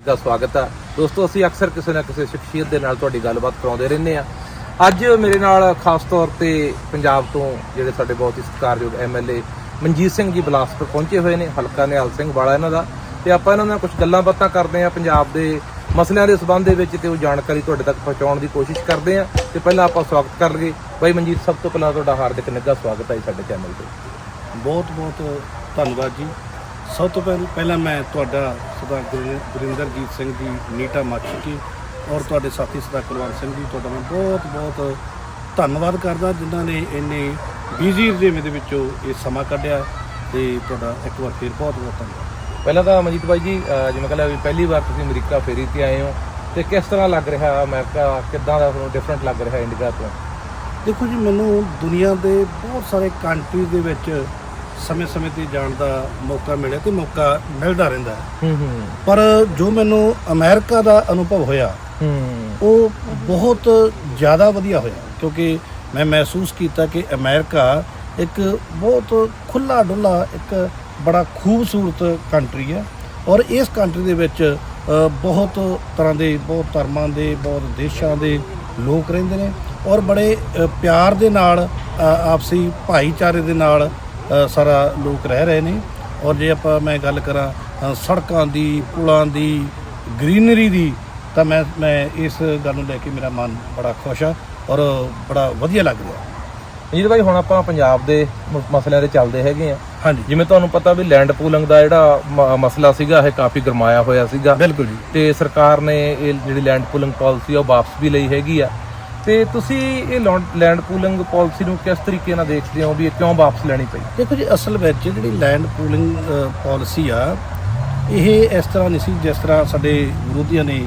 ਦਾ ਸਵਾਗਤ ਹੈ ਦੋਸਤੋ, ਅਸੀਂ ਅਕਸਰ ਕਿਸੇ ਨਾ ਕਿਸੇ ਸ਼ਖਸੀਅਤ ਦੇ ਨਾਲ ਤੁਹਾਡੀ ਗੱਲਬਾਤ ਕਰਾਉਂਦੇ ਰਹਿੰਦੇ ਆ। ਅੱਜ ਮੇਰੇ ਨਾਲ ਖਾਸ ਤੌਰ ਤੇ ਪੰਜਾਬ ਤੋਂ ਜਿਹੜੇ ਸਾਡੇ ਬਹੁਤ ਹੀ ਸਤਿਕਾਰਯੋਗ ਐਮਐਲਏ ਮਨਜੀਤ ਸਿੰਘ ਜੀ ਬਲਾਸਪੁਰ ਪਹੁੰਚੇ ਹੋਏ ਨੇ, ਹਲਕਾ ਨਿਹਾਲ ਸਿੰਘ ਵਾਲਾ ਇਹਨਾਂ ਦਾ। ਤੇ ਆਪਾਂ ਇਹਨਾਂ ਨਾਲ ਕੁਝ ਗੱਲਾਂ ਬਾਤਾਂ ਕਰਦੇ ਆ, ਪੰਜਾਬ ਦੇ ਮਸਲਿਆਂ ਦੇ ਸਬੰਧ ਦੇ ਵਿੱਚ ਤੇ ਉਹ ਜਾਣਕਾਰੀ ਤੁਹਾਡੇ ਤੱਕ ਪਹੁੰਚਾਉਣ ਦੀ ਕੋਸ਼ਿਸ਼ ਕਰਦੇ ਆ। ਤੇ ਪਹਿਲਾਂ ਆਪਾਂ ਸਵਾਗਤ ਕਰ ਲਈਏ। ਬਾਈ ਮਨਜੀਤ, ਸਭ ਤੋਂ ਪਹਿਲਾਂ ਤੁਹਾਡਾ ਹਾਰਦਿਕ ਨਿੱਘਾ ਸਵਾਗਤ ਹੈ ਜੀ ਸਾਡੇ ਚੈਨਲ ਤੇ। ਬਹੁਤ ਬਹੁਤ ਧੰਨਵਾਦ ਜੀ। ਸਭ ਤੋਂ ਪਹਿਲ- ਪਹਿਲਾਂ ਮੈਂ ਤੁਹਾਡਾ ਸਰਦਾਰ ਗੁਰਿੰ- ਗੁਰਿੰਦਰਜੀਤ ਸਿੰਘ ਜੀ ਨੀਟਾ ਮਾਛੀ ਔਰ ਤੁਹਾਡੇ ਸਾਥੀ ਸਰਦਾਰ ਕੁਲਵੰਤ ਸਿੰਘ ਜੀ ਤੁਹਾਡਾ ਮੈਂ ਬਹੁਤ ਬਹੁਤ ਧੰਨਵਾਦ ਕਰਦਾ ਜਿਨ੍ਹਾਂ ਨੇ ਇੰਨੇ ਬਿਜ਼ੀ ਰਜੇਵੇਂ ਦੇ ਵਿੱਚੋਂ ਇਹ ਸਮਾਂ ਕੱਢਿਆ ਤੇ ਤੁਹਾਡਾ ਇੱਕ ਵਾਰ ਫਿਰ ਬਹੁਤ ਬਹੁਤ ਧੰਨਵਾਦ। ਪਹਿਲਾਂ ਤਾਂ ਮਨਜੀਤ ਬਾਈ ਜੀ ਅਹ ਜਿਵੇਂ ਕਹਿੰਦਾ ਵੀ ਪਹਿਲੀ ਵਾਰ ਤੁਸੀਂ ਅਮਰੀਕਾ ਫੇਰੀ ਤੇ ਆਏ ਹੋ ਤੇ ਕਿਸ ਤਰ੍ਹਾਂ ਲੱਗ ਰਿਹਾ ਅਮਰੀਕਾ ਕਿੱਦਾਂ ਦਾ ਤੁਹਾਨੂੰ ਡਿਫਰੈਂਟ ਲੱਗ ਰਿਹਾ ਇੰਡੀਆ ਤੋਂ? ਦੇਖੋ ਜੀ ਮੈਨੂੰ ਦੁਨੀਆ ਦੇ ਬਹੁਤ ਸਾਰੇ ਕੰਟਰੀ ਦੇ ਵਿੱਚ ਸਮੇਂ-ਸਮੇਂ ਤੇ ਜਾਣ ਦਾ ਮੌਕਾ ਮਿਲਿਆ ਤੇ ਮੌਕਾ ਮਿਲਦਾ ਰਹਿੰਦਾ ਹੈ। ਹੂੰ ਹੂੰ। ਪਰ ਜੋ ਮੈਨੂੰ ਅਮਰੀਕਾ ਦਾ ਅਨੁਭਵ ਹੋਇਆ ਹੂੰ। ਉਹ ਬਹੁਤ ਜ਼ਿਆਦਾ ਵਧੀਆ ਹੋਇਆ ਕਿਉਂਕਿ ਮੈਂ ਮਹਿਸੂਸ ਕੀਤਾ ਕਿ ਅਮਰੀਕਾ ਇੱਕ ਬਹੁਤ ਖੁੱਲਾ ਡੁੱਲਾ ਇੱਕ ਬੜਾ ਖੂਬਸੂਰਤ ਕੰਟਰੀ ਹੈ ਔਰ ਇਸ ਕੰਟਰੀ ਦੇ ਵਿੱਚ ਅ, ਬਹੁਤ ਤਰ੍ਹਾਂ ਦੇ ਬਹੁਤ ਧਰਮਾਂ ਦੇ ਬਹੁਤ ਦੇਸ਼ਾਂ ਦੇ ਲੋਕ ਰਹਿੰਦੇ ਨੇ ਔਰ ਬੜੇ ਅ, ਪਿਆਰ ਦੇ ਨਾਲ ਅ, ਆਪਸੀ ਭਾਈਚਾਰੇ ਦੇ ਨਾਲ ਸਾਰਾ ਲੋਕ ਰਹਿ ਰਹੇ ਨੇ। ਔਰ ਜੇ ਆਪਾਂ ਮੈਂ ਗੱਲ ਕਰਾਂ ਸੜਕਾਂ ਦੀ ਪੁਲਾਂ ਦੀ ਗ੍ਰੀਨਰੀ ਦੀ ਤਾਂ ਮੈਂ ਮੈਂ ਇਸ ਗੱਲ ਨੂੰ ਲੈ ਕੇ ਮੇਰਾ ਮਨ ਬੜਾ ਖੁਸ਼ ਆ ਔਰ ਬੜਾ ਵਧੀਆ ਲੱਗ ਰਿਹਾ। ਮਨਜੀਤ ਬਾਈ ਹੁਣ ਆਪਾਂ ਪੰਜਾਬ ਦੇ ਮਸਲਿਆਂ ਤੇ ਚੱਲਦੇ ਹੈਗੇ ਆ। ਹਾਂਜੀ। ਜਿਵੇਂ ਤੁਹਾਨੂੰ ਪਤਾ ਵੀ ਲੈਂਡ ਪੂਲਿੰਗ ਦਾ ਜਿਹੜਾ ਮਸਲਾ ਸੀਗਾ ਇਹ ਕਾਫੀ ਗਰਮਾਇਆ ਹੋਇਆ ਸੀਗਾ। ਬਿਲਕੁਲ ਜੀ। ਤੇ ਸਰਕਾਰ ਨੇ ਇਹ ਜਿਹੜੀ ਲੈਂਡ ਪੂਲਿੰਗ ਪਾਲਿਸੀ ਆ ਉਹ ਵਾਪਸ ਵੀ ਲਈ ਹੈਗੀ ਆ। ਤੇ ਤੁਸੀਂ ਇਹ ਲੈਂਡ ਪੂਲਿੰਗ ਪਾਲਿਸੀ ਨੂੰ ਕਿਸ ਤਰੀਕੇ ਨਾਲ ਦੇਖਦੇ ਹੋ ਵੀ ਇਹ ਕਿਉਂ ਵਾਪਸ ਲੈਣੀ ਪਈ? ਦੇਖੋ ਜੀ ਅਸਲ ਵਿੱਚ ਜਿਹੜੀ ਲੈਂਡ ਪੂਲਿੰਗ ਪਾਲਿਸੀ ਆ ਇਹ ਇਸ ਤਰ੍ਹਾਂ ਨਹੀਂ ਸੀ ਜਿਸ ਤਰ੍ਹਾਂ ਸਾਡੇ ਵਿਰੋਧੀਆਂ ਨੇ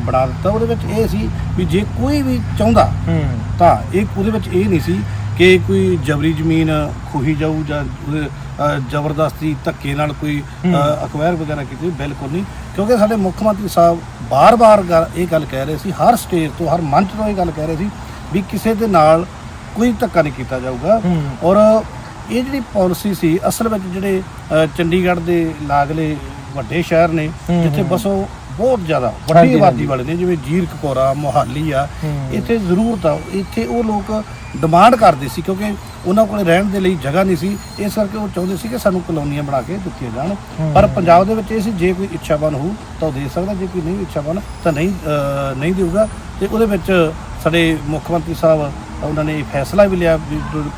ਬਣਾ ਦਿੱਤਾ। ਉਹਦੇ ਵਿੱਚ ਇਹ ਸੀ ਵੀ ਜੇ ਕੋਈ ਵੀ ਚਾਹੁੰਦਾ ਹੂੰ। ਤਾਂ ਇਹ ਉਹਦੇ ਵਿੱਚ ਇਹ ਨਹੀਂ ਸੀ ਕਿ ਕੋਈ ਜਬਰੀ ਜ਼ਮੀਨ ਖੋਹੀ ਜਾਊ ਜਾਂ ਉਹਦੇ, ਅ, ਜ਼ਬਰਦਸਤੀ ਧੱਕੇ ਨਾਲ ਕੋਈ ਅਕਵਾਇਰ ਵਗੈਰਾ ਕੀਤੀ ਬਿਲਕੁਲ ਨਹੀਂ ਕਿਉਂਕਿ ਸਾਡੇ ਮੁੱਖ ਮੰਤਰੀ ਸਾਹਿਬ ਬਾਰ-ਬਾਰ ਗੱਲ- ਇਹ ਗੱਲ ਕਹਿ ਰਹੇ ਸੀ ਹਰ ਸਟੇਜ ਤੋਂ ਹਰ ਮੰਚ ਤੋਂ ਇਹ ਗੱਲ ਕਹਿ ਰਹੇ ਸੀ ਵੀ ਕਿਸੇ ਦੇ ਨਾਲ ਕੋਈ ਧੱਕਾ ਨਹੀਂ ਕੀਤਾ ਜਾਊਗਾ ਹੂੰ। ਔਰ ਇਹ ਜਿਹੜੀ ਪਾਲਿਸੀ ਸੀ ਅਸਲ ਵਿੱਚ ਜਿਹੜੇ ਅ, ਚੰਡੀਗੜ੍ਹ ਦੇ ਲਾਗਲੇ ਵੱਡੇ ਸ਼ਹਿਰ ਨੇ ਹੂੰ, ਜਿੱਥੇ। ਬਸੋ ਬਹੁਤ ਜ਼ਿਆਦਾ ਵੱਡੀ ਆਬਾਦੀ। ਵਾਲੇ ਨੇ ਜਿਵੇਂ ਜੀਰਕਪੁਰਾ ਮੋਹਾਲੀ ਆ ਹੂੰ। ਇੱਥੇ ਜ਼ਰੂਰਤ ਆ ਇੱਥੇ ਉਹ ਲੋਕ ਡਿਮਾਂਡ ਕਰਦੇ ਸੀ ਕਿਉਂਕਿ ਉਹਨਾਂ ਕੋਲ ਰਹਿਣ ਦੇ ਲਈ ਜਗ੍ਹਾ ਨਹੀਂ ਸੀ ਇਸ ਕਰਕੇ ਉਹ ਚਾਹੁੰਦੇ ਸੀ ਕਿ ਸਾਨੂੰ ਕਲੋਨੀਆਂ ਬਣਾ ਕੇ ਦਿੱਤੀਆਂ ਜਾਣ ਪਰ ਪੰਜਾਬ ਦੇ ਵਿੱਚ ਇਹ ਸੀ ਜੇ ਕੋਈ ਇੱਛਾਵਾਨ ਹੋਊ ਤਾਂ ਦੇ ਸਕਦਾ ਜੇ ਕੋਈ ਨਹੀਂ ਇੱਛਾਵਾਨ ਤਾਂ ਨਹੀਂ ਨਹੀਂ ਦੇਊਗਾ ਤੇ ਉਹਦੇ ਵਿੱਚ ਸਾਡੇ ਮੁੱਖ ਮੰਤਰੀ ਸਾਹਿਬ ਉਹਨਾਂ ਨੇ ਇਹ ਫੈਸਲਾ ਵੀ ਲਿਆ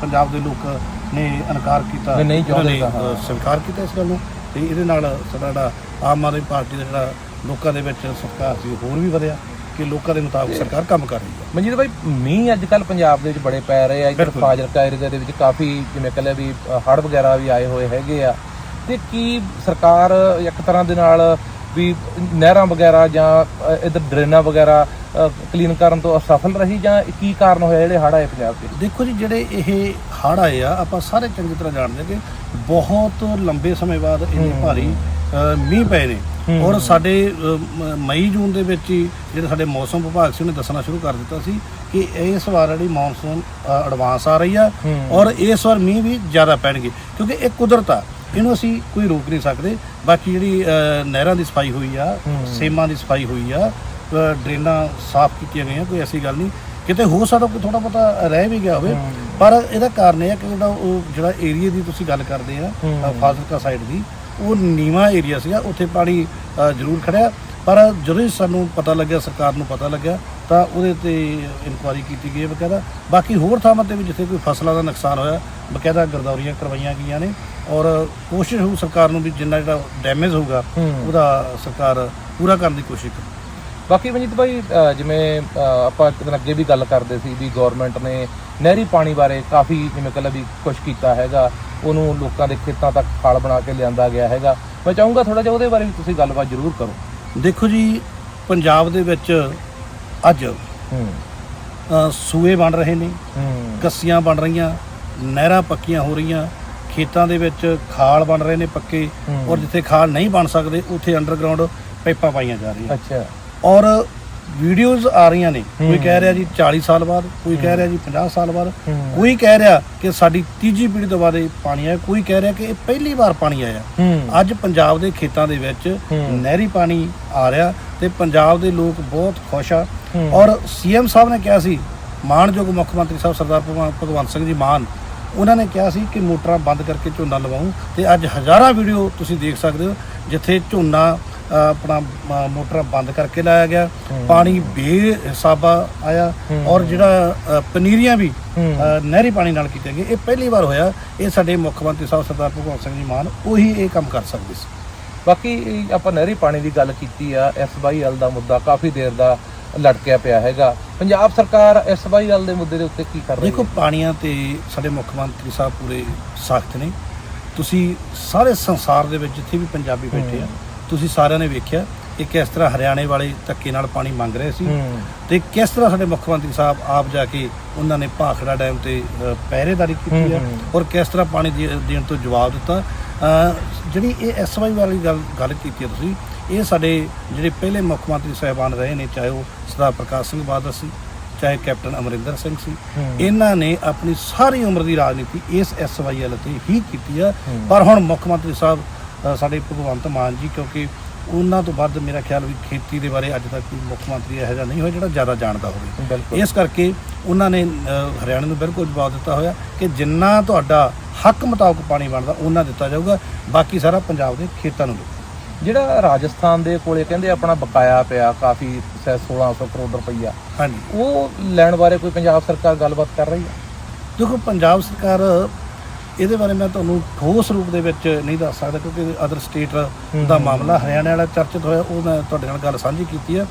ਪੰਜਾਬ ਦੇ ਲੋਕ ਨੇ ਇਨਕਾਰ ਕੀਤਾ ਨਹੀਂ ਚਾਹੁੰਦੇ ਹਾਂ। ਸਵੀਕਾਰ ਕੀਤਾ ਇਸ ਗੱਲ ਨੂੰ ਤੇ ਇਹਦੇ ਨਾਲ ਸਾਡਾ ਆਮ ਆਦਮੀ ਪਾਰਟੀ ਦਾ ਜਿਹੜਾ ਲੋਕਾਂ ਦੇ ਵਿੱਚ ਸਤਿਕਾਰ ਸੀ ਹੋਰ ਵੀ ਵਧਿਆ ਕਿ ਲੋਕਾਂ ਦੇ ਮੁਤਾਬਕ ਸਰਕਾਰ ਕੰਮ ਕਰ ਰਹੀ ਹੈ ਮਨਜੀਤ ਬਾਈ ਮੀਂਹ ਅੱਜ ਕੱਲ ਪੰਜਾਬ ਦੇ ਵਿੱਚ ਬੜੇ ਪੈ ਰਹੇ ਆ ਇੱਧਰ। ਫਾਜ਼ਿਲਕਾ ਏਰੀਆ ਦੇ ਵਿੱਚ ਕਾਫੀ ਜਿਵੇਂ ਕਹਿੰਦੇ ਵੀ ਹੜ ਵਗੈਰਾ ਵੀ ਆਏ ਹੋਏ ਹੈਗੇ ਆ ਤੇ ਕੀ ਸਰਕਾਰ ਇੱਕ ਤਰ੍ਹਾਂ ਦੇ ਨਾਲ ਵੀ ਨਹਿਰਾਂ ਵਗੈਰਾ ਜਾਂ ਇੱਧਰ ਡਰੇਨਾਂ ਵਗੈਰਾ ਕਲੀਨ ਕਰਨ ਤੋਂ ਅਸਫਲ ਰਹੀ ਜਾਂ ਕੀ ਕਾਰਨ ਹੋਇਆ ਜਿਹੜੇ ਹੜ ਆਏ ਪੰਜਾਬ ਦੇ ਦੇਖੋ ਜੀ ਜਿਹੜੇ ਇਹ ਹੜ੍ਹ ਆਏ ਆ ਆਪਾਂ ਸਾਰੇ ਚੰਗੀ ਤਰ੍ਹਾਂ ਜਾਣਦੇ ਕਿ ਬਹੁਤ ਲੰਬੇ ਸਮੇਂ ਬਾਅਦ ਇੰਨੇ। ਭਾਰੀ ਮੀਂਹ ਪਏ ਨੇ। ਔਰ ਸਾਡੇ ਮਈ ਜੂਨ ਦੇ ਵਿੱਚ ਹੀ ਜਿਹੜੇ ਸਾਡੇ ਮੌਸਮ ਵਿਭਾਗ ਸੀ ਉਹਨੇ ਦੱਸਣਾ ਸ਼ੁਰੂ ਕਰ ਦਿੱਤਾ ਸੀ ਕਿ ਇਸ ਵਾਰ ਜਿਹੜੀ ਮੌਨਸੂਨ ਐਡਵਾਂਸ ਆ ਰਹੀ ਆ। ਔਰ ਇਸ ਵਾਰ ਮੀਂਹ ਵੀ ਜ਼ਿਆਦਾ ਪੈਣਗੇ ਕਿਉਂਕਿ ਇਹ ਕੁਦਰਤ ਆ ਇਹਨੂੰ ਅਸੀਂ ਕੋਈ ਰੋਕ ਨਹੀਂ ਸਕਦੇ ਬਾਕੀ ਜਿਹੜੀ ਨਹਿਰਾਂ ਦੀ ਸਫ਼ਾਈ ਹੋਈ ਆ। ਸੇਮਾਂ ਦੀ ਸਫ਼ਾਈ ਹੋਈ ਆ ਡਰੇਨਾਂ ਸਾਫ਼ ਕੀਤੀਆਂ ਗਈਆਂ ਕੋਈ ਐਸੀ ਗੱਲ ਨਹੀਂ ਕਿਤੇ ਹੋ ਸਕਦਾ ਕੋਈ ਥੋੜਾ ਬਹੁਤਾ ਰਹਿ ਵੀ ਗਿਆ ਹੋਵੇ। ਪਰ ਇਹਦਾ ਕਾਰਨ ਇਹ ਹੈ ਕਿ ਜਿਹੜਾ ਉਹ ਜਿਹੜਾ ਏਰੀਆ ਦੀ ਤੁਸੀਂ ਗੱਲ ਕਰਦੇ ਆ ਫਾਜ਼ਿਲਕਾ ਸਾਈਡ ਦੀ ਉਹ ਨੀਵਾਂ ਏਰੀਆ ਸੀਗਾ ਉੱਥੇ ਪਾਣੀ ਜ਼ਰੂਰ ਖੜਿਆ। ਪਰ ਜਦੋਂ ਹੀ ਸਾਨੂੰ ਪਤਾ ਲੱਗਿਆ ਸਰਕਾਰ ਨੂੰ ਪਤਾ ਲੱਗਿਆ ਤਾਂ ਉਹਦੇ ਤੇ ਇਨਕੁਆਇਰੀ ਕੀਤੀ ਗਈ ਬਕਾਇਦਾ। ਬਾਕੀ ਹੋਰ ਥਾਵਾਂ ਤੇ ਵੀ ਜਿੱਥੇ ਕੋਈ ਫਸਲਾਂ ਦਾ ਨੁਕਸਾਨ ਹੋਇਆ ਬਕਾਇਦਾ ਗਰਦੌਰੀਆਂ ਕਰਵਾਈਆਂ ਗਈਆਂ ਨੇ। ਔਰ ਕੋਸ਼ਿਸ਼ ਹੋਊ ਸਰਕਾਰ ਨੂੰ ਵੀ ਜਿੰਨਾ ਜਿਹੜਾ ਡੈਮੇਜ ਹੋਊਗਾ। ਉਹਦਾ ਸਰਕਾਰ ਪੂਰਾ ਕਰਨ ਦੀ ਕੋਸ਼ਿਸ਼ ਕਰੇ। ਬਾਕੀ ਮਨਜੀਤ ਭਾਈ ਅ, ਜਿਵੇਂ ਅ, ਆਪਾਂ ਇੱਕ ਦਿਨ ਅੱਗੇ ਵੀ ਗੱਲ ਕਰਦੇ ਸੀ ਵੀ ਗਵਰਨਮੈਂਟ ਨੇ ਨਹਿਰੀ ਪਾਣੀ ਬਾਰੇ ਕਾਫੀ ਜਿਵੇਂ ਕਹਿੰਦਾ ਵੀ ਕੁਝ ਕੀਤਾ ਹੈਗਾ ਉਹਨੂੰ ਲੋਕਾਂ ਦੇ ਖੇਤਾਂ ਤੱਕ ਖਾਲ ਬਣਾ ਕੇ ਲਿਆਂਦਾ ਗਿਆ ਹੈਗਾ। ਮੈਂ ਚਾਹੂੰਗਾ ਥੋੜਾ ਜਿਹਾ ਉਹਦੇ ਬਾਰੇ ਵੀ ਤੁਸੀਂ ਗੱਲਬਾਤ ਜ਼ਰੂਰ ਕਰੋ। ਦੇਖੋ ਜੀ ਪੰਜਾਬ ਦੇ ਵਿੱਚ ਅੱਜ ਹੂੰ। ਅ, ਸੂਏ ਬਣ ਰਹੇ ਨੇ ਹੂੰ। ਕੱਸੀਆਂ ਬਣ ਰਹੀਆਂ ਨਹਿਰਾਂ ਪੱਕੀਆਂ ਹੋ ਰਹੀਆਂ ਖੇਤਾਂ ਦੇ ਵਿੱਚ ਖਾਲ ਬਣ ਰਹੇ ਨੇ ਪੱਕੇ ਹੂੰ। ਔਰ ਜਿੱਥੇ ਖਾਲ ਨਹੀਂ ਬਣ ਸਕਦੇ ਉੱਥੇ ਅੰਡਰਗਰਾਉਂਡ ਪਾਈਪਾਂ ਪਾਈਆਂ ਜਾ ਰਹੀਆਂ। ਅੱਛਾ। ਔਰ ਵੀਡੀਓਜ਼ ਆ ਰਹੀਆਂ ਨੇ ਕੋਈ। ਕਹਿ ਰਿਹਾ ਜੀ 40 ਸਾਲ ਬਾਅਦ ਕੋਈ ਕਹਿ ਰਿਹਾ ਜੀ 50 ਸਾਲ ਬਾਅਦ। ਕੋਈ ਕਹਿ ਰਿਹਾ ਕਿ ਸਾਡੀ ਤੀਜੀ ਪੀੜ੍ਹੀ ਤੋਂ ਬਾਅਦ ਇਹ ਪਾਣੀ ਆਇਆ ਕੋਈ ਕਹਿ ਰਿਹਾ ਕਿ ਇਹ ਪਹਿਲੀ ਵਾਰ ਪਾਣੀ ਆਇਆ ਅੱਜ ਪੰਜਾਬ ਦੇ ਖੇਤਾਂ ਦੇ ਵਿੱਚ। ਨਹਿਰੀ ਪਾਣੀ ਆ ਰਿਹਾ ਤੇ ਪੰਜਾਬ ਦੇ ਲੋਕ ਬਹੁਤ ਖੁਸ਼ ਆ। ਔਰ ਸੀਐਮ ਸਾਹਿਬ ਨੇ ਕਿਹਾ ਸੀ ਮਾਣਯੋਗ ਮੁੱਖ ਮੰਤਰੀ ਸਾਹਿਬ ਸਰਦਾਰ ਭਗਵੰਤ ਸਿੰਘ ਜੀ ਮਾਨ ਉਹਨਾਂ ਨੇ ਕਿਹਾ ਸੀ ਕਿ ਮੋਟਰਾਂ ਬੰਦ ਕਰਕੇ ਝੋਨਾ ਲਵਾਉਂ ਤੇ ਅੱਜ ਹਜ਼ਾਰਾਂ ਵੀਡੀਓ ਤੁਸੀਂ ਦੇਖ ਸਕਦੇ ਹੋ ਜਿੱਥੇ ਝੋਨਾ ਆਪਣਾ ਅ, ਮੋਟਰਾਂ ਬੰਦ ਕਰਕੇ ਲਾਇਆ ਗਿਆ। ਪਾਣੀ ਬੇਹਿਸਾਬਾ ਆਇਆ। ਔਰ ਜਿਹੜਾ ਅ, ਪਨੀਰੀਆਂ ਵੀ। ਅ, ਨਹਿਰੀ ਪਾਣੀ ਨਾਲ ਕੀਤੀਆਂ ਗਈਆਂ ਇਹ ਪਹਿਲੀ ਵਾਰ ਹੋਇਆ ਇਹ ਸਾਡੇ ਮੁੱਖ ਮੰਤਰੀ ਸਾਹਿਬ ਸਰਦਾਰ ਭਗਵੰਤ ਸਿੰਘ ਜੀ ਮਾਨ ਉਹੀ ਇਹ ਕੰਮ ਕਰ ਸਕਦੇ ਸੀ ਬਾਕੀ ਇਹ ਆਪਾਂ ਨਹਿਰੀ ਪਾਣੀ ਦੀ ਗੱਲ ਕੀਤੀ ਆ ਐਸਵਾਈਐਲ ਦਾ ਮੁੱਦਾ ਕਾਫੀ ਦੇਰ ਦਾ ਲਟਕਿਆ ਪਿਆ ਹੈਗਾ ਪੰਜਾਬ ਸਰਕਾਰ ਐਸਵਾਈਐਲ ਦੇ ਮੁੱਦੇ ਦੇ ਉੱਤੇ ਕੀ ਕਰ ਰਹੀ ਦੇਖੋ ਹੈ ਪਾਣੀਆਂ ਤੇ ਸਾਡੇ ਮੁੱਖ ਮੰਤਰੀ ਸਾਹਿਬ ਪੂਰੇ ਸਖਤ ਨੇ ਤੁਸੀਂ ਸਾਰੇ ਸੰਸਾਰ ਦੇ ਵਿੱਚ ਜਿੱਥੇ ਵੀ ਪੰਜਾਬੀ ਬੈਠੇ ਆ ਤੁਸੀਂ ਸਾਰਿਆਂ ਨੇ ਵੇਖਿਆ ਕਿ ਕਿਸ ਤਰ੍ਹਾਂ ਹਰਿਆਣੇ ਵਾਲੇ ਧੱਕੇ ਨਾਲ ਪਾਣੀ ਮੰਗ ਰਹੇ ਸੀ ਤੇ ਕਿਸ ਤਰ੍ਹਾਂ ਸਾਡੇ ਮੁੱਖ ਮੰਤਰੀ ਸਾਹਿਬ ਆਪ ਜਾ ਕੇ ਉਹਨਾਂ ਨੇ ਭਾਖੜਾ ਡੈਮ ਤੇ ਅ, ਪਹਿਰੇਦਾਰੀ ਕੀਤੀ ਹੈ। ਔਰ ਕਿਸ ਤਰ੍ਹਾਂ ਪਾਣੀ ਦੇ- ਦੇਣ ਤੋਂ ਜਵਾਬ ਦਿੱਤਾ ਅ, ਜਿਹੜੀ ਇਹ ਐਸਵਾਈ ਵਾਲੀ ਗੱਲ ਗੱਲ ਕੀਤੀ ਹੈ ਤੁਸੀਂ ਇਹ ਸਾਡੇ ਜਿਹੜੇ ਪਹਿਲੇ ਮੁੱਖ ਮੰਤਰੀ ਸਾਹਿਬਾਨ ਰਹੇ ਨੇ ਚਾਹੇ ਉਹ ਸਰਦਾਰ ਪ੍ਰਕਾਸ਼ ਸਿੰਘ ਬਾਦਲ ਸੀ ਚਾਹੇ ਕੈਪਟਨ ਅਮਰਿੰਦਰ ਸਿੰਘ ਸੀ। ਇਹਨਾਂ ਨੇ ਆਪਣੀ ਸਾਰੀ ਉਮਰ ਦੀ ਰਾਜਨੀਤੀ ਇਸ ਐਸਵਾਈਐਲ ਤੇ ਹੀ ਕੀਤੀ ਆ। ਪਰ ਹੁਣ ਮੁੱਖ ਮੰਤਰੀ ਸਾਹਿਬ ਸਾਡੇ ਭਗਵੰਤ ਮਾਨ ਜੀ ਕਿਉਂਕਿ ਉਹਨਾਂ ਤੋਂ ਵੱਧ ਮੇਰਾ ਖਿਆਲ ਵੀ ਖੇਤੀ ਦੇ ਬਾਰੇ ਅੱਜ ਤੱਕ ਕੋਈ ਮੁੱਖ ਮੰਤਰੀ ਇਹੋ ਜਿਹਾ ਨਹੀਂ ਹੋਇਆ ਜਿਹੜਾ ਜ਼ਿਆਦਾ ਜਾਣਦਾ ਹੋਵੇ। ਇਸ ਕਰਕੇ ਉਹਨਾਂ ਨੇ ਹਰਿਆਣਾ ਨੂੰ ਬਿਲਕੁਲ ਜਵਾਬ ਦਿੱਤਾ ਹੋਇਆ ਕਿ ਜਿੰਨਾ ਤੁਹਾਡਾ ਹੱਕ ਮੁਤਾਬਕ ਪਾਣੀ ਬਣਦਾ ਉਹਨਾਂ ਦਿੱਤਾ ਜਾਊਗਾ ਬਾਕੀ ਸਾਰਾ ਪੰਜਾਬ ਦੇ ਖੇਤਾਂ ਨੂੰ। ਜਿਹੜਾ ਰਾਜਸਥਾਨ ਦੇ ਕੋਲੇ ਕਹਿੰਦੇ ਆਪਣਾ ਬਕਾਇਆ ਪਿਆ ਕਾਫੀ 1600 ਕਰੋੜ ਰੁਪਈਆ। ਹਾਂਜੀ। ਉਹ ਲੈਣ ਬਾਰੇ ਕੋਈ ਪੰਜਾਬ ਸਰਕਾਰ ਗੱਲਬਾਤ ਕਰ ਰਹੀ ਹੈ? ਦੇਖੋ ਪੰਜਾਬ ਸਰਕਾਰ ਇਹਦੇ ਬਾਰੇ ਮੈਂ ਤੁਹਾਨੂੰ ਠੋਸ ਰੂਪ ਦੇ ਵਿੱਚ ਨਹੀਂ ਦੱਸ ਸਕਦਾ ਕਿਉਂਕਿ ਅਦਰ ਸਟੇਟ ਦਾ ਮਾਮਲਾ ਹਰਿਆਣਾ ਵਾਲਾ ਚਰਚਿਤ ਹੋਇਆ ਉਹ ਮੈਂ ਤੁਹਾਡੇ ਨਾਲ ਗੱਲ ਸਾਂਝੀ ਕੀਤੀ ਆ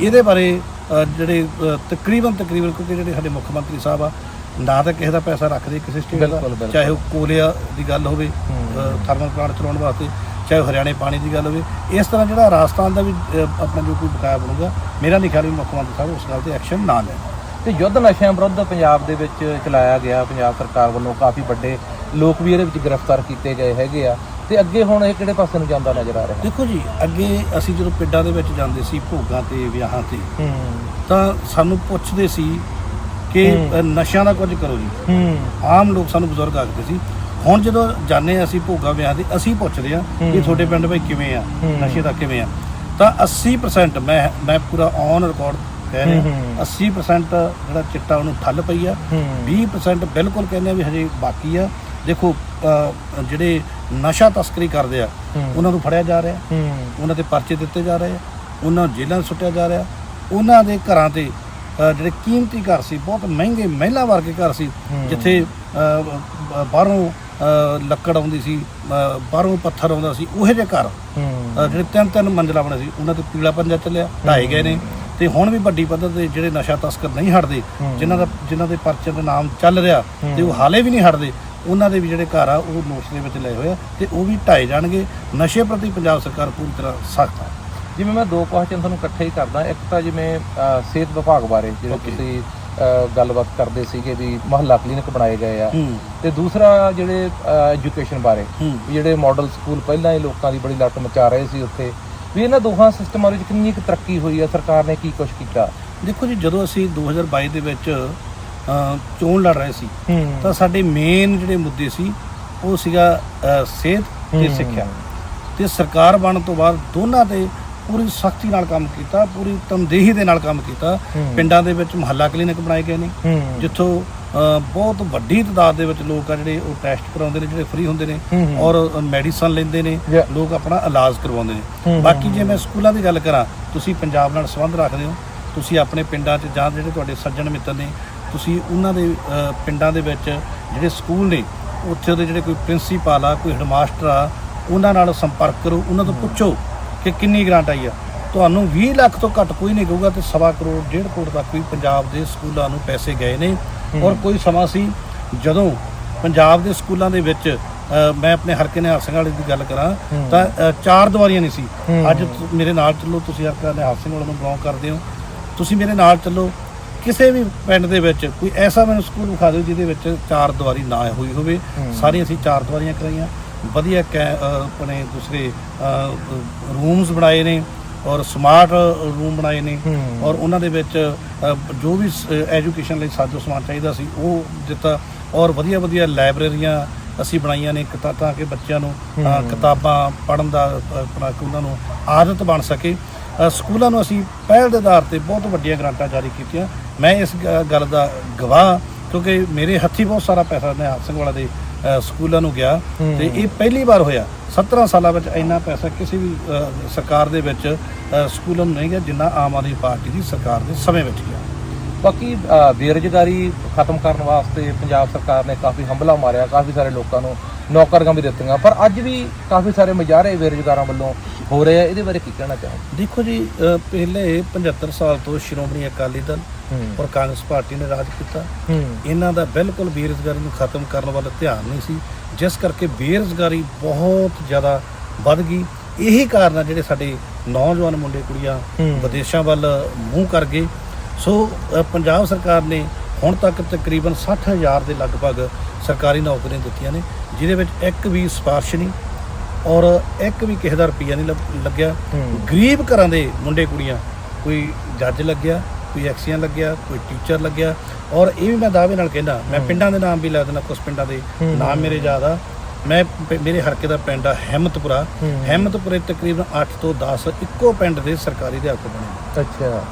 ਇਹਦੇ ਬਾਰੇ ਜਿਹੜੇ ਤਕਰੀਬਨ ਤਕਰੀਬਨ ਕਿਉਂਕਿ ਜਿਹੜੇ ਸਾਡੇ ਮੁੱਖ ਮੰਤਰੀ ਸਾਹਿਬ ਆ ਨਾ ਤਾਂ ਕਿਸੇ ਦਾ ਪੈਸਾ ਰੱਖਦੇ ਕਿਸੇ ਸਟੇਟ ਦਾ। ਚਾਹੇ ਉਹ ਕੋਲਿਆ ਦੀ ਗੱਲ ਹੋਵੇ ਹੂੰ। ਥਰਮਲ ਪਲਾਂਟ ਚਲਾਉਣ ਵਾਸਤੇ ਚਾਹੇ ਹਰਿਆਣੇ ਪਾਣੀ ਦੀ ਗੱਲ ਹੋਵੇ ਇਸ ਤਰ੍ਹਾਂ ਜਿਹੜਾ ਰਾਜਸਥਾਨ ਦਾ ਵੀ ਆਪਣਾ ਜੋ ਕੋਈ ਬਕਾਇਆ ਬਣੂਗਾ ਮੇਰਾ ਨਹੀਂ ਖਿਆਲ ਵੀ ਮੁੱਖ ਮੰਤਰੀ ਸਾਹਿਬ ਉਸ ਗੱਲ ਤੇ ਐਕਸ਼ਨ ਨਾ ਲੈਣ ਤੇ ਯੁੱਧ ਨਸ਼ਿਆਂ ਵਿਰੁੱਧ ਪੰਜਾਬ ਦੇ ਵਿੱਚ ਚਲਾਇਆ ਗਿਆ ਪੰਜਾਬ ਸਰਕਾਰ ਵੱਲੋਂ ਕਾਫੀ ਵੱਡੇ ਲੋਕ ਵੀ ਇਹਦੇ ਵਿੱਚ ਗ੍ਰਿਫਤਾਰ ਕੀਤੇ ਗਏ ਹੈਗੇ ਆ। ਤੇ ਅੱਗੇ ਹੁਣ ਇਹ ਕਿਹੜੇ ਪਾਸੇ ਨੂੰ ਜਾਂਦਾ ਨਜ਼ਰ ਆ ਰਿਹਾ? ਦੇਖੋ ਜੀ ਅੱਗੇ ਅਸੀਂ ਜਦੋਂ ਪਿੰਡਾਂ ਦੇ ਵਿੱਚ ਜਾਂਦੇ ਸੀ ਭੋਗਾਂ ਤੇ ਵਿਆਹਾਂ ਤੇ ਹੂੰ। ਤਾਂ ਸਾਨੂੰ ਪੁੱਛਦੇ ਸੀ ਕਿ ਨਸ਼ਿਆਂ ਦਾ ਕੁਝ ਕਰੋ ਜੀ। ਹੂੰ। ਆਮ ਲੋਕ ਸਾਨੂੰ ਬਜ਼ੁਰਗ ਆਖਦੇ ਸੀ ਹੁਣ ਜਦੋਂ ਹਾਂ ਅਸੀਂ ਭੋਗਾ ਵਿਆਹ ਦੇ ਅਸੀਂ ਪੁੱਛਦੇ ਆ ਕਿ। ਤੁਹਾਡੇ ਪਿੰਡ ਭਾਈ ਕਿਵੇਂ ਆ। ਨਸ਼ੇ ਦਾ ਕਿਵੇਂ ਆ? ਤਾਂ 80% ਮੈਂ ਮੈਂ ਪੂਰਾ ਔਨ ਰਿਕਾਰਡ ਕਹਿ ਰਿਹਾ ਹੂੰ, ਹੂੰ। 80% ਜਿਹੜਾ ਚਿੱਟਾ ਉਹਨੂੰ ਠੱਲ ਪਈ ਆ। ਹੂੰ। 20% ਬਿਲਕੁਲ ਕਹਿੰਦੇ ਆ ਵੀ ਹਜੇ ਬਾਕੀ ਆ। ਦੇਖੋ ਜਿਹੜੇ ਨਸ਼ਾ ਤਸਕਰੀ ਕਰਦੇ ਆ। ਉਹਨਾਂ ਨੂੰ ਫੜਿਆ ਜਾ ਰਿਹਾ ਹੂੰ ਉਹਨਾਂ ਤੇ ਪਰਚੇ ਦਿੱਤੇ ਜਾ ਰਹੇ ਆ ਉਹਨਾਂ ਨੂੰ ਜੇਲ੍ਹਾਂ 'ਚ ਸੁੱਟਿਆ ਜਾ ਰਿਹਾ ਉਹਨਾਂ ਦੇ ਘਰਾਂ ਤੇ ਅ, ਜਿਹੜੇ ਕੀਮਤੀ ਘਰ ਸੀ ਬਹੁਤ ਮਹਿੰਗੇ ਮਹਿਲਾ ਵਰਗੇ ਘਰ ਸੀ ਹੂੰ। ਜਿੱਥੇ ਅ, ਬ- ਬਾਹਰੋਂ ਅ, ਲੱਕੜ ਆਉਂਦੀ ਸੀ ਅ, ਬਾਹਰੋਂ ਪੱਥਰ ਆਉਂਦਾ ਸੀ ਉਹੇ ਜਿਹੇ ਘਰ ਹੂੰ ਅ, ਜਿਹੜੇ ਤਿੰਨ ਤਿੰਨ ਮੰਜ਼ਲਾ ਬਣੇ ਸੀ ਉਹਨਾਂ ਤੇ ਪੀਲਾ ਪੰਜਾ ਚੱਲਿਆ ਢਾਏ ਗਏ ਨੇ ਤੇ ਹੁਣ ਵੀ ਵੱਡੀ ਪੱਧਰ ਤੇ ਜਿਹੜੇ ਨਸ਼ਾ ਤਸਕਰ ਨਹੀਂ ਹਟਦੇ ਹੂੰ। ਜਿਨ੍ਹਾਂ ਦਾ ਜਿਨ੍ਹਾਂ ਦੇ ਪਰਚੇ ਦੇ ਨਾਮ ਚੱਲ ਰਿਹਾ। ਤੇ ਉਹ ਹਾਲੇ ਵੀ ਨਹੀਂ ਹਟਦੇ ਉਹਨਾਂ ਦੇ ਵੀ ਜਿਹੜੇ ਘਰ ਆ ਉਹ ਨੋਟਿਸ ਦੇ ਵਿੱਚ ਲਏ ਹੋਏ ਆ ਤੇ ਉਹ ਵੀ ਢਾਏ ਜਾਣਗੇ। ਨਸ਼ੇ ਪ੍ਰਤੀ ਪੰਜਾਬ ਸਰਕਾਰ ਪੂਰੀ ਤਰ੍ਹਾਂ ਸਖਤ ਆ। ਜਿਵੇਂ ਮੈਂ ਦੋ ਕੁਐਸਚਨ ਤੁਹਾਨੂੰ ਇਕੱਠੇ ਹੀ ਕਰਦਾ। ਇੱਕ ਤਾਂ ਜਿਵੇਂ ਸਿਹਤ ਵਿਭਾਗ ਬਾਰੇ ਜਿਹੜੇ. ਤੁਸੀਂ ਗੱਲਬਾਤ ਕਰਦੇ ਸੀਗੇ ਵੀ ਮਹੱਲਾ ਕਲੀਨਿਕ ਬਣਾਏ ਗਏ ਆ। ਹੂੰ। ਤੇ ਦੂਸਰਾ ਜਿਹੜੇ ਐਜੂਕੇਸ਼ਨ ਬਾਰੇ ਹੂੰ। ਵੀ ਜਿਹੜੇ ਮਾਡਲ ਸਕੂਲ ਪਹਿਲਾਂ ਹੀ ਲੋਕਾਂ ਦੀ ਬੜੀ ਲੱਟ ਮਚਾ ਰਹੇ ਸੀ ਉੱਥੇ। ਵੀ ਇਹਨਾਂ ਦੋਹਾਂ ਸਿਸਟਮਾਂ ਵਿੱਚ ਕਿੰਨੀ ਕੁ ਤਰੱਕੀ ਹੋਈ ਆ? ਸਰਕਾਰ ਨੇ ਕੀ ਕੁਝ ਕੀਤਾ? ਦੇਖੋ ਜੀ ਜਦੋਂ ਅਸੀਂ 2022 ਦੇ ਵਿੱਚ ਚੋਣ ਲੜ ਰਹੇ ਸੀ ਤਾਂ ਸਾਡੇ ਮੇਨ ਜਿਹੜੇ ਮੁੱਦੇ ਸੀ ਉਹ ਸੀਗਾ ਸਿਹਤ ਤੇ। ਸਿੱਖਿਆ ਤੇ ਸਰਕਾਰ ਬਣਨ ਤੋਂ ਬਾਅਦ ਦੋਨਾਂ ਤੇ ਪੂਰੀ ਸਖਤੀ ਨਾਲ ਕੰਮ ਕੀਤਾ ਪੂਰੀ ਤਨਦੇਹੀ ਦੇ ਨਾਲ ਕੰਮ ਕੀਤਾ। ਪਿੰਡਾਂ ਦੇ ਵਿੱਚ ਮੁਹੱਲਾ ਕਲੀਨਿਕ ਬਣਾਏ ਗਏ ਨੇ ਜਿੱਥੋਂ ਬਹੁਤ ਵੱਡੀ ਤਾਦਾਦ ਦੇ ਵਿੱਚ ਲੋਕ ਆ ਜਿਹੜੇ ਉਹ ਟੈਸਟ ਕਰਾਉਂਦੇ ਨੇ ਜਿਹੜੇ ਫ੍ਰੀ ਹੁੰਦੇ ਨੇ। ਔਰ ਮੈਡੀਸਨ ਲੈਂਦੇ ਨੇ. ਲੋਕ ਆਪਣਾ ਇਲਾਜ ਕਰਵਾਉਂਦੇ। ਨੇ ਬਾਕੀ ਜੇ ਮੈਂ ਸਕੂਲਾਂ ਦੀ ਗੱਲ ਕਰਾਂ ਤੁਸੀਂ ਪੰਜਾਬ ਨਾਲ ਸੰਬੰਧ ਰੱਖਦੇ ਹੋ ਤੁਸੀਂ ਆਪਣੇ ਪਿੰਡਾਂ 'ਚ ਜਾਂ ਜਿਹੜੇ ਤੁਹਾਡੇ ਸੱਜਣ ਮਿੱਤਰ ਨੇ ਤੁਸੀਂ ਉਹਨਾਂ ਦੇ ਪਿੰਡਾਂ ਦੇ ਵਿੱਚ ਜਿਹੜੇ ਸਕੂਲ ਨੇ ਉੱਥੇ ਦੇ ਜਿਹੜੇ ਕੋਈ ਪ੍ਰਿੰਸੀਪਲ ਆ ਕੋਈ ਹੈਡਮਾਸਟਰ ਆ ਉਹਨਾਂ ਨਾਲ ਸੰਪਰਕ ਕਰੋ ਉਹਨਾਂ ਤੋਂ ਪੁੱਛੋ ਕਿ ਕਿੰਨੀ ਗ੍ਰਾਂਟ ਆਈ ਆ। ਤੁਹਾਨੂੰ 20 ਲੱਖ ਤੋਂ ਘੱਟ ਕੋਈ ਨਹੀਂ ਕਹੂਗਾ ਤੇ ਸਵਾ ਕਰੋੜ ਡੇਢ ਕਰੋੜ ਤੱਕ ਵੀ ਪੰਜਾਬ ਦੇ ਸਕੂਲਾਂ ਨੂੰ ਪੈਸੇ ਗਏ ਨੇ। ਔਰ ਕੋਈ ਸਮਾਂ ਸੀ ਜਦੋਂ ਪੰਜਾਬ ਦੇ ਸਕੂਲਾਂ ਦੇ ਵਿੱਚ ਮੈਂ ਆਪਣੇ ਹਲਕੇ ਨਿਹਾਲ ਸਿੰਘ ਵਾਲੇ ਦੀ ਗੱਲ ਕਰਾਂ। ਤਾਂ ਚਾਰ ਦੀਵਾਰੀਆਂ ਨਹੀਂ ਸੀ। ਅੱਜ ਮੇਰੇ ਨਾਲ ਚੱਲੋ ਤੁਸੀਂ ਹਲਕਾ ਨਿਹਾਲ ਸਿੰਘ ਵਾਲੇ ਨੂੰ ਬਿਲੋਂਗ ਕਰਦੇ ਹੋ। ਤੁਸੀਂ ਮੇਰੇ ਨਾਲ ਚੱਲੋ ਕਿਸੇ ਵੀ ਪਿੰਡ ਦੇ ਵਿੱਚ ਕੋਈ ਐਸਾ ਮੈਨੂੰ ਸਕੂਲ ਵਿਖਾ ਦਿਓ ਜਿਹਦੇ ਵਿੱਚ ਚਾਰ ਦੀਵਾਰੀ ਨਾ ਹੋਈ ਹੋਵੇ। ਸਾਰੀਆਂ ਅਸੀਂ ਚਾਰ ਦੀਵਾਰੀਆਂ ਕਰਾਈਆਂ ਵਧੀਆ ਆਪਣੇ ਦੂਸਰੇ ਰੂਮਸ ਬਣਾਏ ਨੇ ਔਰ ਸਮਾਰਟ ਰੂਮ ਬਣਾਏ ਨੇ। ਔਰ ਉਹਨਾਂ ਦੇ ਵਿੱਚ ਜੋ ਵੀ ਐਜੂਕੇਸ਼ਨ ਲਈ ਸਾਜੋ ਸਮਾਨ ਚਾਹੀਦਾ ਸੀ ਉਹ ਦਿੱਤਾ ਔਰ ਵਧੀਆ ਵਧੀਆ ਲਾਇਬ੍ਰੇਰੀਆਂ ਅਸੀਂ ਬਣਾਈਆਂ ਨੇ ਕਿਤਾ ਤਾਂ ਕਿ ਬੱਚਿਆਂ ਨੂੰ। ਕਿਤਾਬਾਂ ਪੜ੍ਹਨ ਦਾ ਆਪਣਾ ਕਿ ਉਹਨਾਂ ਨੂੰ ਆਦਤ ਬਣ ਸਕੇ ਸਕੂਲਾਂ ਨੂੰ ਅਸੀਂ ਪਹਿਲ ਦੇ ਆਧਾਰ ਤੇ ਬਹੁਤ ਵੱਡੀਆਂ ਗ੍ਰਾਂਟਾਂ ਜਾਰੀ ਕੀਤੀਆਂ ਮੈਂ ਇਸ ਗੱਲ ਦਾ ਗਵਾਹ ਕਿਉਂਕਿ ਮੇਰੇ ਹੱਥੀ ਬਹੁਤ ਸਾਰਾ ਪੈਸਾ ਨਿਹਾਲ ਸਿੰਘ ਵਾਲਾ ਦੇ ਸਕੂਲਾਂ ਨੂੰ ਗਿਆ। ਤੇ ਇਹ ਪਹਿਲੀ ਵਾਰ ਹੋਇਆ 17 ਸਾਲਾਂ ਵਿੱਚ ਇੰਨਾ ਪੈਸਾ ਕਿਸੇ ਵੀ ਸਰਕਾਰ ਦੇ ਵਿੱਚ ਸਕੂਲਾਂ ਨੂੰ ਨਹੀਂ ਗਿਆ ਜਿੰਨਾ ਆਮ ਆਦਮੀ ਪਾਰਟੀ ਦੀ ਸਰਕਾਰ ਦੇ ਸਮੇਂ ਵਿੱਚ ਗਿਆ ਬਾਕੀ ਬੇਰੁਜ਼ਗਾਰੀ ਖਤਮ ਕਰਨ ਵਾਸਤੇ ਪੰਜਾਬ ਸਰਕਾਰ ਨੇ ਕਾਫੀ ਹੰਭਲਾ ਮਾਰਿਆ ਕਾਫੀ ਸਾਰੇ ਲੋਕਾਂ ਨੂੰ ਨੌਕਰੀਆਂ ਵੀ ਦਿੱਤੀਆਂ। ਪਰ ਅੱਜ ਵੀ ਕਾਫੀ ਸਾਰੇ ਮੁਜ਼ਾਹਰੇ ਬੇਰੁਜ਼ਗਾਰਾਂ ਵੱਲੋਂ ਹੋ ਰਹੇ ਆ। ਇਹਦੇ ਬਾਰੇ ਕੀ ਕਹਿਣਾ ਚਾਹੋਗੇ? ਦੇਖੋ ਜੀ ਪਹਿਲੇ 75 ਸਾਲ ਤੋਂ ਸ਼੍ਰੋਮਣੀ ਅਕਾਲੀ ਦਲ ਹੂੰ। ਔਰ ਕਾਂਗਰਸ ਪਾਰਟੀ ਨੇ ਰਾਜ ਕੀਤਾ। ਹੂੰ। ਇਹਨਾਂ ਦਾ ਬਿਲਕੁਲ ਬੇਰੁਜ਼ਗਾਰੀ ਨੂੰ ਖਤਮ ਕਰਨ ਵੱਲ ਧਿਆਨ ਨਹੀਂ ਸੀ। ਜਿਸ ਕਰਕੇ ਬੇਰੁਜ਼ਗਾਰੀ ਬਹੁਤ ਜ਼ਿਆਦਾ ਵੱਧ ਗਈ। ਇਹੀ ਕਾਰਨ ਆ ਜਿਹੜੇ ਸਾਡੇ ਨੌਜਵਾਨ ਮੁੰਡੇ ਕੁੜੀਆਂ ਹੂੰ। ਵਿਦੇਸ਼ਾਂ ਵੱਲ ਮੂੰਹ ਕਰ ਗਏ। ਸੋ ਅ, ਪੰਜਾਬ ਸਰਕਾਰ ਨੇ ਹੁਣ ਤੱਕ ਤਕਰੀਬਨ 60000 ਦੇ ਲਗਭਗ ਸਰਕਾਰੀ ਨੌਕਰੀਆਂ ਦਿੱਤੀਆਂ ਨੇ ਜਿਹਦੇ ਵਿੱਚ ਇੱਕ ਵੀ ਸਿਫਾਰਿਸ਼ ਨਹੀਂ ਔਰ ਇੱਕ ਵੀ ਕਿਸੇ ਦਾ ਰੁਪਈਆ ਨਹੀਂ ਲੱਗ- ਲੱਗਿਆ। ਗਰੀਬ ਘਰਾਂ ਦੇ ਮੁੰਡੇ ਕੁੜੀਆਂ ਕੋਈ ਜੱਜ ਲੱਗਿਆ ਕੋਈ ਐਕਸੀਅਨ ਲੱਗਿਆ ਕੋਈ ਟੀਚਰ ਲੱਗਿਆ ਔਰ ਇਹ ਵੀ ਮੈਂ ਦਾਅਵੇ ਨਾਲ ਕਹਿੰਦਾ ਮੈਂ। ਪਿੰਡਾਂ ਦੇ ਨਾਮ ਵੀ ਲੈ ਦਿੰਦਾ ਕੁਝ ਪਿੰਡਾਂ ਦੇ। ਨਾਮ ਮੇਰੇ ਯਾਦ ਆ ਮੈਂ ਮੇਰੇ ਹਲਕੇ ਦਾ ਪਿੰਡ ਆ ਹਿੰਮਤਪੁਰਾ। ਹਿੰਮਤਪੁਰੇ ਤਕਰੀਬਨ 8 ਤੋਂ 10 ਇੱਕੋ ਪਿੰਡ ਦੇ ਸਰਕਾਰੀ ਅਧਿਆਪਕ ਬਣੇ ਅੱਛਾ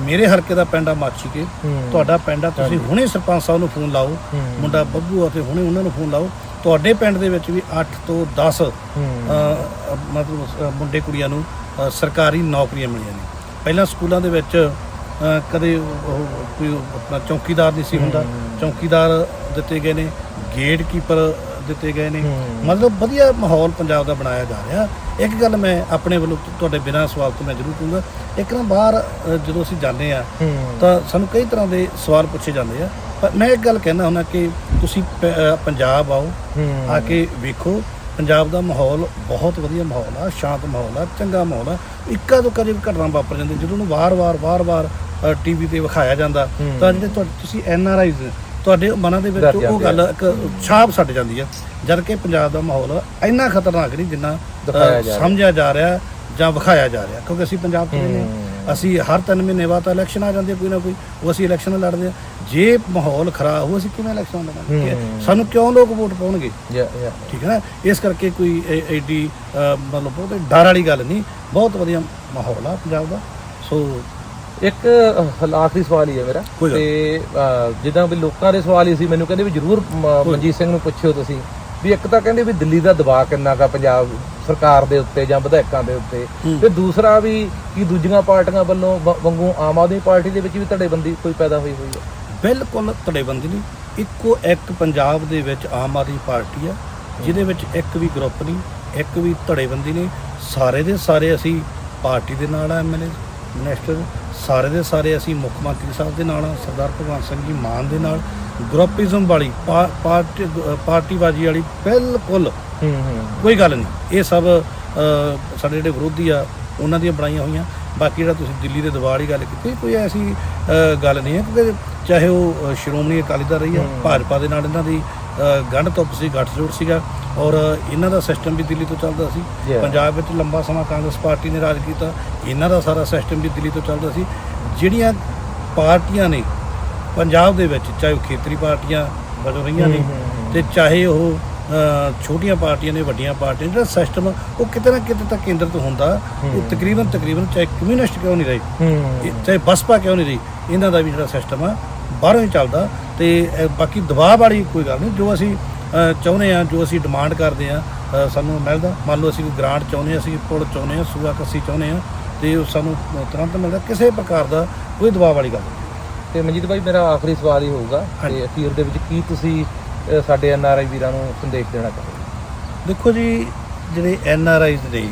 ਮੇਰੇ ਹਲਕੇ ਦਾ ਪਿੰਡ ਆ ਮਾਛੀਕੇ ਹੂੰ। ਤੁਹਾਡਾ ਪਿੰਡ ਆ ਤੁਸੀਂ। ਹੁਣੇ ਸਰਪੰਚ ਸਾਹਿਬ ਨੂੰ ਫੋਨ ਲਾਓ। ਮੁੰਡਾ ਬੱਬੂ ਆ ਤੇ ਹੁਣੇ ਉਹਨਾਂ ਨੂੰ ਫੋਨ ਲਾਓ ਤੁਹਾਡੇ ਪਿੰਡ ਦੇ ਵਿੱਚ ਵੀ 8 ਤੋਂ 10 ਹੂੰ ਅ, ਮਤਲਬ ਮੁੰਡੇ ਕੁੜੀਆਂ ਨੂੰ ਸਰਕਾਰੀ ਨੌਕਰੀਆਂ ਮਿਲੀਆਂ ਨੇ ਪਹਿਲਾਂ ਸਕੂਲਾਂ ਦੇ ਵਿੱਚ ਕਦੇ ਉਹ ਕੋਈ ਆਪਣਾ ਚੌਕੀਦਾਰ ਨਹੀਂ ਸੀ ਹੁੰਦਾ। ਚੌਕੀਦਾਰ ਦਿੱਤੇ ਗਏ ਨੇ ਗੇਟ ਕੀਪਰ ਦਿੱਤੇ ਗਏ ਨੇ। ਮਤਲਬ ਵਧੀਆ ਮਾਹੌਲ ਪੰਜਾਬ ਦਾ ਬਣਾਇਆ ਜਾ ਰਿਹਾ। ਇੱਕ ਗੱਲ ਮੈਂ ਆਪਣੇ ਵੱਲੋਂ ਤੁ- ਤੁਹਾਡੇ ਬਿਨਾਂ ਸਵਾਲ ਤੋਂ ਮੈਂ ਜ਼ਰੂਰ ਕਹੂੰਗਾ ਇੱਕ ਨਾ ਬਾਹਰ ਜਦੋਂ ਅਸੀਂ ਜਾਂਦੇ ਆ ਤਾਂ ਸਾਨੂੰ ਕਈ ਤਰ੍ਹਾਂ ਦੇ ਸਵਾਲ ਪੁੱਛੇ ਜਾਂਦੇ ਆ। ਪਰ ਮੈਂ ਇੱਕ ਗੱਲ ਕਹਿਣਾ ਹੁੰਦਾ ਕਿ ਤੁਸੀਂ ਪੰਜਾਬ ਆਓ ਆ ਕੇ ਵੇਖੋ ਪੰਜਾਬ ਦਾ ਮਾਹੌਲ ਬਹੁਤ ਵਧੀਆ ਮਾਹੌਲ ਆ ਸ਼ਾਂਤ ਮਾਹੌਲ ਆ ਚੰਗਾ ਮਾਹੌਲ ਆ। ਇੱਕਾ ਦੁੱਕਾ ਜਿਹੀ ਘਟਨਾ ਵਾਪਰ ਜਾਂਦੀ ਜਦੋਂ ਉਹਨੂੰ ਵਾਰ-ਵਾਰ ਵਾਰ-ਵਾਰ ਟੀਵੀ ਤੇ ਵਿਖਾਇਆ ਜਾਂਦਾ। ਤਾਂ ਜਿਹੜੇ ਤੁਸੀਂ ਐਨ ਆਰ ਆਈਜ਼ ਤੁਹਾਡੇ ਮਨਾਂ ਦੇ ਵਿੱਚ ਉਹ ਗੱਲ ਇੱਕ ਛਾਪ ਛੱਡ ਜਾਂਦੀ ਆ ਜਦ ਕਿ ਪੰਜਾਬ ਦਾ ਮਾਹੌਲ ਇੰਨਾ ਖਤਰਨਾਕ ਨਹੀਂ ਜਿੰਨਾ। ਸਮਝਿਆ ਜਾ ਰਿਹਾ ਜਾਂ ਵਿਖਾਇਆ ਜਾ ਰਿਹਾ ਕਿਉਂਕਿ ਅਸੀਂ ਪੰਜਾਬ ਤੋਂ ਨੇ। ਅਸੀਂ ਹਰ ਤਿੰਨ ਮਹੀਨੇ ਬਾਅਦ ਇਲੈਕਸ਼ਨ ਆ ਜਾਂਦੇ ਕੋਈ ਨਾ ਕੋਈ ਉਹ ਅਸੀਂ ਇਲੈਕਸ਼ਨ ਲੜਦੇ ਆ ਜੇ ਮਾਹੌਲ ਖਰਾਬ ਹੋ ਅਸੀਂ ਕਿਵੇਂ ਇਲੈਕਸ਼ਨ ਲੜਾਂਗੇ ਹੂੰ। ਸਾਨੂੰ ਕਿਉਂ ਲੋਕ ਵੋਟ ਪਾਉਣਗੇ? ਠੀਕ ਹੈ ਨਾ? ਇਸ ਕਰਕੇ ਕੋਈ ਐਡੀ ਮਤਲਬ ਬਹੁਤ ਡਰ ਵਾਲੀ ਗੱਲ ਨਹੀਂ। ਬਹੁਤ ਵਧੀਆ ਮਾਹੌਲ ਆ ਪੰਜਾਬ ਦਾ। ਸੋ ਇੱਕ ਅਹ, ਆਖਰੀ ਸਵਾਲ ਹੀ ਹੈ ਮੇਰਾ। ਤੇ ਜਿੱਦਾਂ ਵੀ ਲੋਕਾਂ ਦੇ ਸਵਾਲ ਹੀ ਸੀ ਮੈਨੂੰ ਕਹਿੰਦੇ ਵੀ ਜਰੂਰ ਮਨਜੀਤ ਸਿੰਘ ਨੂੰ ਪੁੱਛਿਓ ਤੁਸੀਂ। ਵੀ ਇੱਕ ਤਾਂ ਕਹਿੰਦੇ ਵੀ ਦਿੱਲੀ ਦਾ ਦਬਾਅ ਕਿੰਨਾ ਕਾ ਪੰਜਾਬ ਸਰਕਾਰ ਦੇ ਉੱਤੇ ਜਾਂ ਵਿਧਾਇਕਾਂ ਦੇ ਉੱਤੇ। ਤੇ ਦੂਸਰਾ ਵੀ ਕੀ ਦੂਜੀਆਂ ਪਾਰਟੀਆਂ ਵੱਲੋਂ ਵਾਂਗੂ ਆਮ ਆਦਮੀ ਪਾਰਟੀ ਦੇ ਵਿੱਚ ਵੀ ਧੜੇਬੰਦੀ ਕੋਈ ਪੈਦਾ ਹੋਈ ਹੋਈ ਹੈ? ਬਿਲਕੁਲ ਧੜੇਬੰਦੀ ਨਹੀਂ। ਇੱਕੋ ਇੱਕ ਪੰਜਾਬ ਦੇ ਵਿੱਚ ਆਮ ਆਦਮੀ ਪਾਰਟੀ ਆ ਜਿਹਦੇ ਵਿੱਚ ਇੱਕ ਵੀ ਗਰੁੱਪ ਨਹੀਂ ਇੱਕ ਵੀ ਧੜੇਬੰਦੀ ਨਹੀਂ। ਸਾਰੇ ਦੇ ਸਾਰੇ ਅਸੀਂ ਪਾਰਟੀ ਦੇ ਨਾਲ ਆ ਐਮਐਲਏ ਮਿਨਿਸਟਰ ਸਾਰੇ ਦੇ ਸਾਰੇ ਅਸੀਂ ਮੁੱਖ ਮੰਤਰੀ ਸਾਹਿਬ ਦੇ ਨਾਲ ਸਰਦਾਰ ਭਗਵੰਤ ਸਿੰਘ ਜੀ ਮਾਨ ਦੇ ਨਾਲ ਗਰੁੱਪਿਜ਼ਮ ਵਾਲੀ ਪਾਰਟੀ ਪਾਰਟੀਬਾਜ਼ੀ ਵਾਲੀ ਬਿਲਕੁਲ ਹੂੰ ਹੂੰ। ਕੋਈ ਗੱਲ ਨਹੀਂ। ਇਹ ਸਭ ਸਾਡੇ ਜਿਹੜੇ ਵਿਰੋਧੀ ਆ ਉਹਨਾਂ ਦੀਆਂ ਬਣਾਈਆਂ ਹੋਈਆਂ। ਬਾਕੀ ਜਿਹੜਾ ਤੁਸੀਂ ਦਿੱਲੀ ਦੇ ਦਬਾਅ ਵਾਲੀ ਗੱਲ ਕੀਤੀ ਕੋਈ ਐਸੀ ਗੱਲ ਨਹੀਂ ਹੈ ਕਿਉਂਕਿ ਚਾਹੇ ਉਹ ਸ਼੍ਰੋਮਣੀ ਅਕਾਲੀ ਦਲ ਰਹੀ ਆ। ਭਾਜਪਾ ਦੇ ਨਾਲ ਇਹਨਾਂ ਦੀ ਗੰਢ ਧੁੱਪ ਸੀ ਗੱਠਜੋੜ ਸੀਗਾ। ਔਰ ਇਹਨਾਂ ਦਾ ਸਿਸਟਮ ਵੀ ਦਿੱਲੀ ਤੋਂ ਚੱਲਦਾ ਸੀ. ਪੰਜਾਬ ਵਿੱਚ ਲੰਬਾ ਸਮਾਂ ਕਾਂਗਰਸ ਪਾਰਟੀ ਨੇ ਰਾਜ ਕੀਤਾ। ਇਹਨਾਂ ਦਾ ਸਾਰਾ ਸਿਸਟਮ ਵੀ ਦਿੱਲੀ ਤੋਂ ਚੱਲਦਾ ਸੀ। ਜਿਹੜੀਆਂ ਪਾਰਟੀਆਂ ਨੇ ਪੰਜਾਬ ਦੇ ਵਿੱਚ ਚਾਹੇ ਉਹ ਖੇਤਰੀ ਪਾਰਟੀਆਂ ਬਣ ਰਹੀਆਂ ਨੇ। ਤੇ ਚਾਹੇ ਉਹ ਛੋਟੀਆਂ ਪਾਰਟੀਆਂ ਨੇ ਵੱਡੀਆਂ ਪਾਰਟੀਆਂ ਜਿਹੜਾ ਸਿਸਟਮ ਉਹ ਕਿਤੇ ਨਾ ਕਿਤੇ ਤੱਕ ਕੇਂਦਰਿਤ ਹੁੰਦਾ। ਉਹ। ਤਕਰੀਬਨ ਤਕਰੀਬਨ ਚਾਹੇ ਕਮਿਊਨਿਸਟ ਕਿਉਂ ਨਹੀਂ ਰਹੀ ਚਾਹੇ ਬਸਪਾ ਕਿਉਂ ਨਹੀਂ ਰਹੀ ਇਹਨਾਂ ਦਾ ਵੀ ਜਿਹੜਾ ਸਿਸਟਮ ਆ ਬਾਹਰੋਂ ਹੀ ਚੱਲਦਾ। ਤੇ ਬਾਕੀ ਦਬਾਅ ਵਾਲੀ ਕੋਈ ਗੱਲ ਨਹੀਂ। ਜੋ ਅਸੀਂ ਚਾਹੁੰਦੇ ਆ ਜੋ ਅਸੀਂ ਡਿਮਾਂਡ ਕਰਦੇ ਆ ਸਾਨੂੰ ਮਿਲਦਾ ਮੰਨ ਲਓ ਅਸੀਂ ਕੋਈ ਗ੍ਰਾਂਟ ਚਾਹੁੰਦੇ ਆ ਅਸੀਂ ਪੁਲ ਚਾਹੁੰਦੇ ਆ ਸੂਆ ਕੱਸੀ ਚਾਹੁੰਦੇ ਆ ਤੇ ਉਹ ਸਾਨੂੰ ਤੁਰੰਤ ਮਿਲਦਾ। ਕਿਸੇ ਪ੍ਰਕਾਰ ਦਾ ਕੋਈ ਦਬਾਅ ਵਾਲੀ ਗੱਲ ਤੇ ਮਨਜੀਤ ਭਾਈ ਮੇਰਾ ਆਖਰੀ ਸਵਾਲ ਹੀ ਹੋਊਗਾ। ਤੇ ਅਖੀਰ ਦੇ ਵਿੱਚ ਕੀ ਤੁਸੀਂ ਸਾਡੇ ਐਨ ਆਰ ਆਈ ਵੀਰਾਂ ਨੂੰ ਸੰਦੇਸ਼ ਦੇਣਾ ਚਾਹੋਗੇ? ਦੇਖੋ ਜੀ ਜਿਹੜੇ ਐਨ ਆਰ ਆਈਜ਼ ਨੇ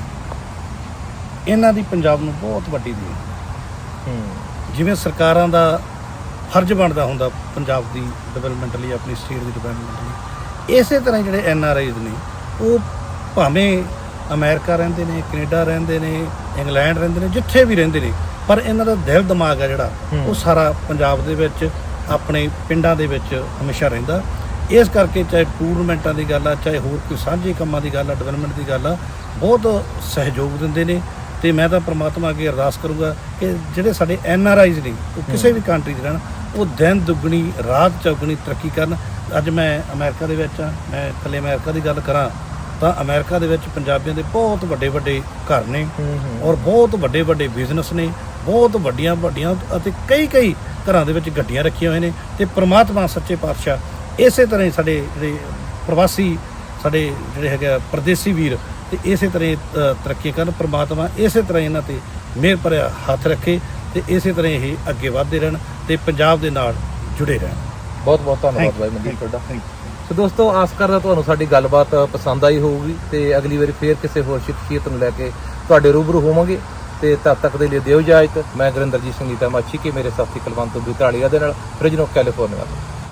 ਇਹਨਾਂ ਦੀ ਪੰਜਾਬ ਨੂੰ ਬਹੁਤ ਵੱਡੀ ਦੇ ਹੂੰ। ਜਿਵੇਂ ਸਰਕਾਰਾਂ ਦਾ ਫਰਜ਼ ਬਣਦਾ ਹੁੰਦਾ ਪੰਜਾਬ ਦੀ ਡਿਵੈਲਪਮੈਂਟ ਲਈ ਆਪਣੀ ਸਟੇਟ ਦੀ ਡਿਵੈਲਪਮੈਂਟ ਲਈ। ਇਸੇ ਤਰ੍ਹਾਂ ਜਿਹੜੇ ਐਨ ਆਰ ਆਈਜ਼ ਨੇ ਉਹ ਭਾਵੇਂ ਅਮਰੀਕਾ ਰਹਿੰਦੇ ਨੇ ਕੈਨੇਡਾ ਰਹਿੰਦੇ ਨੇ ਇੰਗਲੈਂਡ ਰਹਿੰਦੇ ਨੇ ਜਿੱਥੇ ਵੀ ਰਹਿੰਦੇ ਨੇ ਪਰ ਇਹਨਾਂ ਦਾ ਦਿਲ ਦਿਮਾਗ ਆ ਜਿਹੜਾ। ਉਹ ਸਾਰਾ ਪੰਜਾਬ ਦੇ ਵਿੱਚ ਆਪਣੇ ਪਿੰਡਾਂ ਦੇ ਵਿੱਚ ਹਮੇਸ਼ਾ ਰਹਿੰਦਾ। ਇਸ ਕਰਕੇ ਚਾਹੇ ਟੂਰਨਾਮੈਂਟਾਂ ਦੀ ਗੱਲ ਆ ਚਾਹੇ ਹੋਰ ਕੋਈ ਸਾਂਝੇ ਕੰਮਾਂ ਦੀ ਗੱਲ ਆ ਡਿਵੈਲਪਮੈਂਟ ਦੀ ਗੱਲ ਆ ਬਹੁਤ ਸਹਿਯੋਗ ਦਿੰਦੇ ਨੇ। ਤੇ ਮੈਂ ਤਾਂ ਪ੍ਰਮਾਤਮਾ ਅੱਗੇ ਅਰਦਾਸ ਕਰੂੰਗਾ ਕਿ ਜਿਹੜੇ ਸਾਡੇ ਐਨ ਆਰ ਆਈਜ਼ ਨੇ ਉਹ ਕਿਸੇ ਵੀ ਕੰਟਰੀ 'ਚ ਰਹਿਣ ਉਹ ਦਿਨ ਦੁੱਗਣੀ ਰਾਤ ਚੌਗਣੀ ਤਰੱਕੀ ਕਰਨ। ਅੱਜ ਮੈਂ ਅਮਰੀਕਾ ਦੇ ਵਿੱਚ ਆ ਮੈਂ ਇਕੱਲੇ ਅਮਰੀਕਾ ਦੀ ਗੱਲ ਕਰਾਂ ਤਾਂ ਅਮਰੀਕਾ ਦੇ ਵਿੱਚ ਪੰਜਾਬੀਆਂ ਦੇ ਬਹੁਤ ਵੱਡੇ ਵੱਡੇ ਘਰ ਨੇ ਔਰ ਬਹੁਤ ਵੱਡੇ ਵੱਡੇ ਬਿਜ਼ਨਸ ਨੇ ਬਹੁਤ ਵੱਡੀਆਂ ਵੱਡੀਆਂ ਅਤੇ ਕਈ ਕਈ ਘਰਾਂ ਦੇ ਵਿੱਚ ਗੱਡੀਆਂ ਰੱਖੀਆਂ ਹੋਏ ਨੇ ਤੇ ਪ੍ਰਮਾਤਮਾ ਸੱਚੇ ਪਾਤਸ਼ਾਹ ਇਸੇ ਤਰ੍ਹਾਂ ਹੀ ਸਾਡੇ ਜਿਹੜੇ ਪ੍ਰਵਾਸੀ ਸਾਡੇ ਜਿਹੜੇ ਹੈਗੇ ਪਰਦੇਸੀ ਵੀਰ ਤੇ ਇਸੇ ਤਰ੍ਹਾਂ ਤਰੱਕੀ ਕਰਨ ਪ੍ਰਮਾਤਮਾ ਇਸੇ ਤਰ੍ਹਾਂ ਇਹਨਾਂ ਤੇ ਮਿਹਰ ਭਰਿਆ ਹੱਥ ਰੱਖੇ ਤੇ ਇਸੇ ਤਰ੍ਹਾਂ ਇਹ ਅੱਗੇ ਵਧਦੇ ਰਹਿਣ ਤੇ ਪੰਜਾਬ ਦੇ ਨਾਲ ਜੁੜੇ ਰਹਿਣ। ਬਹੁਤ ਬਹੁਤ ਧੰਨਵਾਦ ਬਾਈ ਮਨਦੀਪ ਤੁਹਾਡਾ. ਸੋ ਦੋਸਤੋ ਆਸ ਕਰਦਾ ਤੁਹਾਨੂੰ ਸਾਡੀ ਗੱਲਬਾਤ ਪਸੰਦ ਆਈ ਹੋਊਗੀ ਤੇ ਅਗਲੀ ਵਾਰੀ ਫੇਰ ਕਿਸੇ ਹੋਰ ਸ਼ਖਸੀਅਤ ਨੂੰ ਲੈ ਕੇ ਤੁਹਾਡੇ ਰੂਬਰੂ ਹੋਵਾਂਗੇ ਤੇ ਤਦ ਤੱਕ ਦੇ ਲਈ ਦਿਓ ਇਜਾਜ਼ਤ। ਮੈਂ ਗੁਰਿੰਦਰਜੀਤ ਸਿੰਘ ਨੀਤਾ ਮਾਛੀ ਕੇ ਮੇਰੇ ਸਾਥੀ ਕੁਲਵੰਤ ਬਿਤਾਲੀਆ ਦੇ ਨਾਲ ਫ੍ਰਿਜਨੋ ਕੈਲੀਫੋਰਨੀਆ ਤੋਂ।